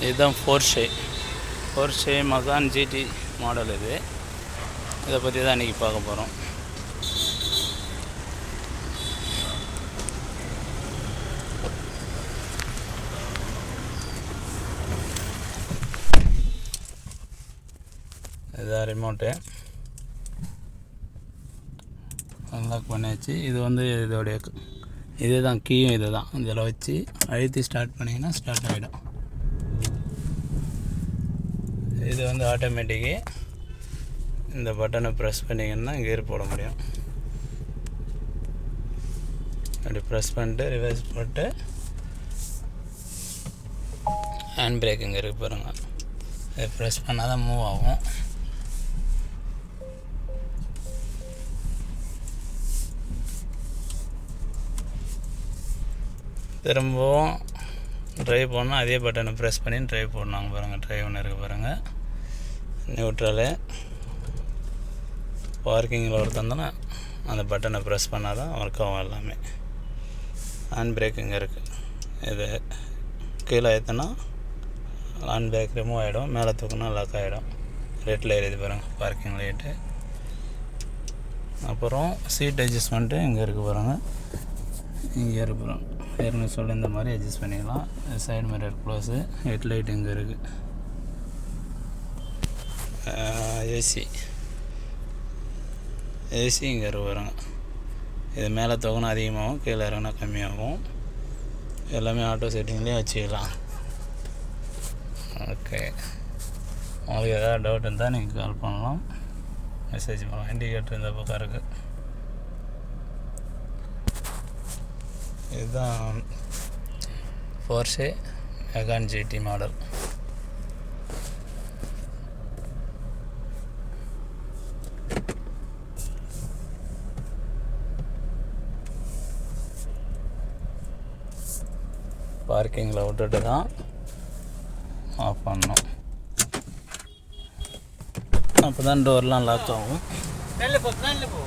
இதுதான் ஃபோர்ஷே ஃபோர்ஷே மகான் GT model இது. இதை பற்றி தான் இன்றைக்கி பார்க்க போகிறோம் இதுதான் ரிமோட்டு அன்லாக் பண்ணியாச்சு. இது வந்து இதோடைய இது தான் கீயும் இது தான் இதில் வச்சு அழுத்தி ஸ்டார்ட் பண்ணிங்கன்னா ஸ்டார்ட் ஆகிடும் இது வந்து ஆட்டோமேட்டிக்கு இந்த பட்டனை ப்ரெஸ் பண்ணிங்கன்னா கியர் போட முடியும். அப்படி ப்ரெஸ் பண்ணிட்டு ரிவர்ஸ் போட்டு ஹேண்ட் பிரேக் இங்கே இருக்கு பாருங்கள் அது ப்ரெஸ் பண்ணால் தான் மூவ் ஆகும். திரும்பவும் ட்ரைவ் பண்ணால் அதே பட்டனை ப்ரெஸ் பண்ணி ட்ரைவ் போடணும். பாருங்கள் ட்ரைவ் ஒன்று இருக்குது பாருங்கள் நியூட்ரலு பார்க்கிங்கில் ஒருத்தன் தானே அந்த பட்டனை ப்ரெஸ் பண்ணால் தான் ஒர்க் ஆகும் எல்லாமே. ஹேண்ட் பிரேக் இங்கே இருக்குது இது கீழே ஏற்றினா ஹேண்ட் பிரேக் ரிமூவ் ஆகிடும் மேலே தூக்குனா லாக் ஆகிடும் ரெட்டில் எரியுது பாருங்கள் பார்க்கிங் லைட்டு அப்புறம் சீட் அட்ஜஸ்ட்மெண்ட்டு இங்கே இருக்குது பாருங்கள் இங்கே இருக்கிறோம் ஏற்கனவே சொல்ல இந்த மாதிரி அட்ஜஸ்ட் பண்ணிக்கலாம். சைடு மிரர் க்ளோஸு ஹெட்லைட் இங்கே இருக்குது ஏசி ஏசி இங்கே இருக்கு இது மேலே தொகுனா அதிகமாகும் கீழே இறங்கினா கம்மியாகும். எல்லாமே ஆட்டோ செட்டிங்லேயே வச்சுக்கலாம். ஓகே உங்களுக்கு ஏதாவது டவுட் இருந்தால் நீங்கள் கால் பண்ணலாம். மெசேஜ் பண்ணலாம் இண்டிகேட்டர் இந்த பக்கம் இருக்குது இதுதான் ஃபோர்ஷே மெகான் ஜிடி மாடல் பார்க்கிங்கில் விட்டுட்டு தான் ஆஃப் பண்ணோம். அப்போ தான் டோர்லாம் லாக் ஆகும். போ.